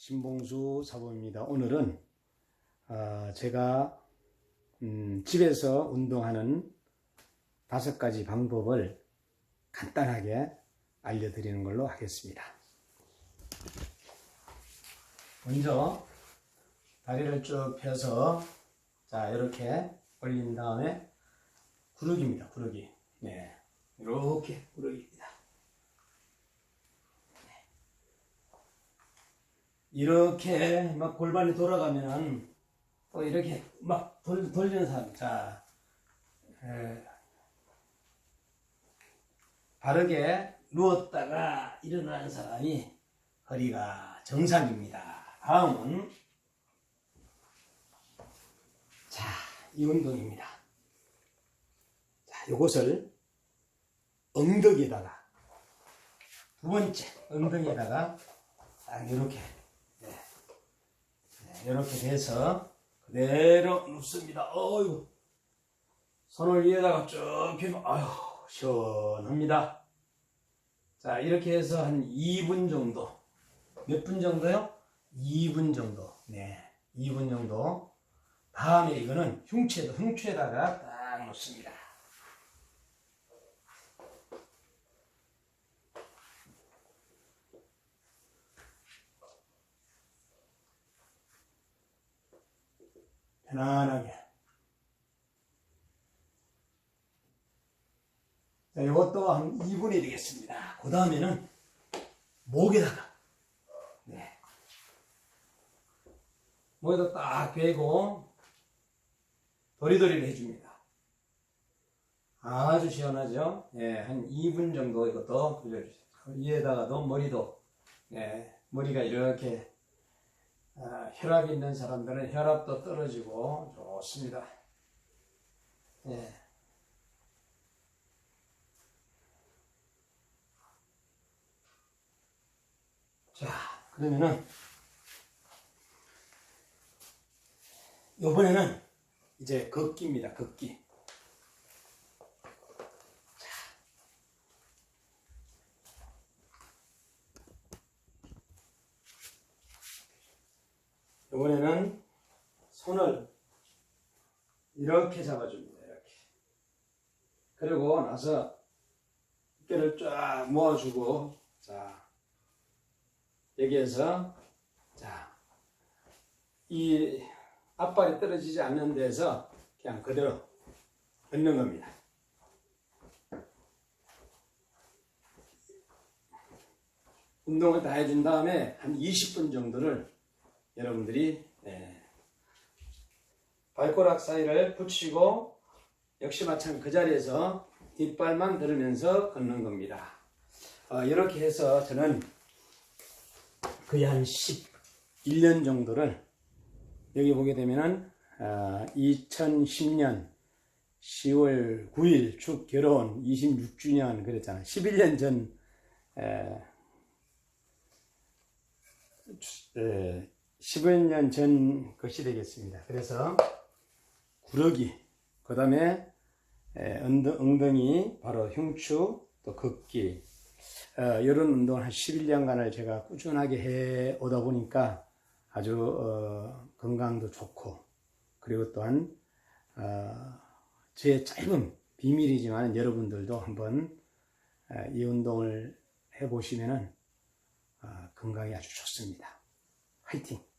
신봉수 사범입니다. 오늘은 어, 제가 음, 집에서 운동하는 다섯 가지 방법을 간단하게 알려드리는 걸로 하겠습니다. 먼저 다리를 쭉 펴서 자 이렇게 올린 다음에 구르기입니다. 구르기. 네, 이렇게 구르기입니다. 이렇게 막 골반이 돌아가면은 또 이렇게 막 돌, 돌리는 사람. 자, 에, 바르게 누웠다가 일어나는 사람이 허리가 정상입니다. 다음은 자, 이 운동입니다. 자, 요것을 엉덩이에다가 두 번째 엉덩이에다가 딱 이렇게 네. 이렇게 돼서 그대로 눕습니다. 어유 손을 위에다가 쭉 펴면 아유 시원합니다. 자 이렇게 해서 한 2분 정도 몇 분 정도요? 2분 정도 네 2분 정도 다음에 이거는 흉추에다 흉추에다가 딱 놓습니다. 편안하게. 자, 이것도 한 2분이 되겠습니다. 그 다음에는 목에다가, 네. 목에다 딱 베고 도리도리를 해줍니다. 아주 시원하죠? 예, 한 2분 정도 이것도 돌려주세요. 위에다가도 머리도, 예, 머리가 이렇게 아, 혈압이 있는 사람들은 혈압도 떨어지고 좋습니다. 예. 자, 그러면은 이번에는 이제 걷기입니다. 걷기. 이번에는 손을 이렇게 잡아줍니다. 이렇게. 그리고 나서 어깨를 쫙 모아주고, 자, 여기에서, 자, 이 앞발이 떨어지지 않는 데서 그냥 그대로 걷는 겁니다. 운동을 다 해준 다음에 한 20분 정도를 여러분들이 예, 발가락 사이를 붙이고 역시 마찬가지 그 자리에서 뒷발만 들으면서 걷는 겁니다. 어, 이렇게 해서 저는 거의 한 11년 정도를 여기 보게 되면은 어, 2010년 10월 9일 축 결혼 26주년 그랬잖아요. 11년 전 에, 에, 10년 전 것이 되겠습니다. 그래서 구르기, 그 다음에 엉덩이, 바로 흉추, 또 걷기 어, 이런 운동을 한 11년간을 제가 꾸준하게 해 오다 보니까 아주 어, 건강도 좋고 그리고 또한 어, 제 짧은 비밀이지만 여러분들도 한번 어, 이 운동을 해 보시면 건강에 아주 좋습니다. 화이팅!